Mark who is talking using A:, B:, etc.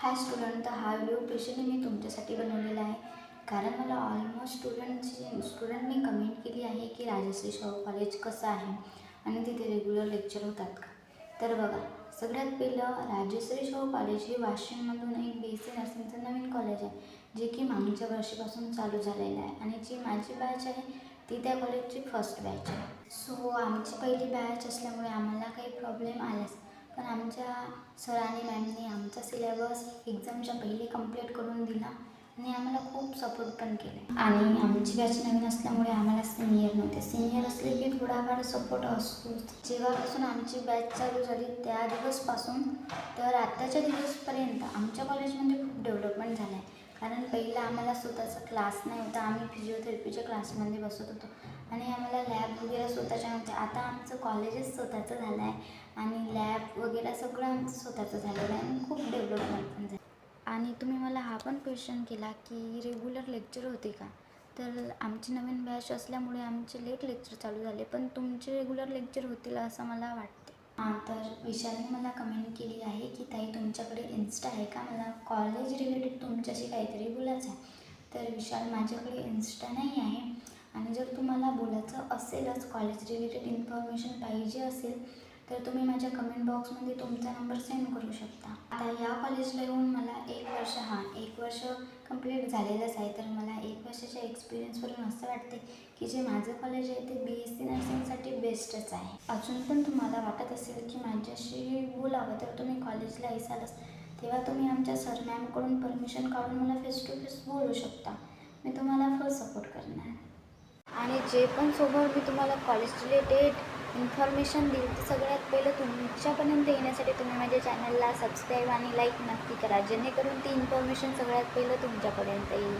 A: हाय student तर हा video specially मी तुमच्यासाठी बनवलेला आहे. कारण मला ऑलमोस्ट स्टुडंटची स्टुडंटनी कमेंट केली आहे की राजश्री शाहू कॉलेज कसं आहे? आणि तिथे रेग्युलर लेक्चर होतात का? तर बघा सगळ्यात पहिलं राजश्री शाहू कॉलेज हे वाशिममधून एक बी एस सी नर्सिंगचं नवीन कॉलेज आहे जे की मागच्या वर्षीपासून चालू झालेलं आहे. आणि जी माझी बॅच आहे ती त्या कॉलेजची फर्स्ट बॅच आहे. सो आमची पहिली बॅच असल्यामुळे आम्हाला काही प्रॉब्लेम आलाच पण आमच्या सरांनी मॅमनी आमचा सिलेबस एक्झामच्या पहिले कंप्लीट करून दिला आणि आम्हाला खूप सपोर्ट पण केले. आणि आमची बॅच नवीन असल्यामुळे आम्हाला सिनियर नव्हते. सिनियर असले की थोडाफार सपोर्ट असतो. जेव्हापासून आमची बॅच चालू झाली त्या दिवसपासून तर आत्ताच्या दिवसपर्यंत आमच्या कॉलेजमध्ये खूप डेव्हलपमेंट स्वतःचा क्लास नाही. होता आम्ही फिजिओथेरपीच्या क्लासमध्ये बसत होतो. आणि आम्हाला लॅब वगैरे स्वतःच्या नव्हते. आता आमचं कॉलेजच स्वतःचं झालं आहे. आणि लॅब वगैरे सगळं आमचं स्वतःचं झालेलं आहे. आणि खूप डेव्हलपमेंट पण झालं. आणि तुम्ही मला हा पण क्वेश्चन केला की रेग्युलर लेक्चर होते का? तर आमची नवीन बॅच असल्यामुळे आमचे लेट लेक्चर चालू झाले. पण तुमचे रेग्युलर लेक्चर होतील असं मला वाटते. हां तर विशालने मला कमेंट केली आहे की ताई तुमच्याकडे इन्स्टा आहे का? मला कॉलेज रिलेटेड तुमच्याशी काहीतरी बोलायचं आहे. तर विशाल माझ्याकडे इन्स्टा नाही आहे. आणि जर तुम्हाला बोलायचं असेलच कॉलेज रिलेटेड इन्फॉर्मेशन पाहिजे असेल तर तुम्ही माझ्या कमेंट बॉक्समध्ये तुमचा नंबर सेंड करू शकता. आता या कॉलेजला येऊन मला एक वर्ष हां एक वर्ष कंप्लीट झालेलंच आहे. तर मला एक वर्षाच्या एक्सपिरियन्सवरून असं वाटते की जे माझं कॉलेज आहे ते बी एस सी नर्सिंगसाठी बेस्टच आहे. अजून पण तुम्हाला वाटत असेल की माझ्याशी बोलावं तर तुम्ही कॉलेजला येसालच. तेव्हा तुम्ही आमच्या सर मॅमकडून परमिशन काढून मला फेस टू फेस बोलू शकता. मी तुम्हाला फुल सपोर्ट करणार. आणि जे पण सोबत मी तुम्हाला कॉलेज रिलेटेड इन्फॉर्मेशन देईल ते सगळ्यात पहिलं तुमच्यापर्यंत येण्यासाठी तुम्ही माझ्या चॅनलला सबस्क्राईब आणि लाईक नक्की करा. जेणेकरून ती इन्फॉर्मेशन सगळ्यात पहिलं तुमच्यापर्यंत येईल.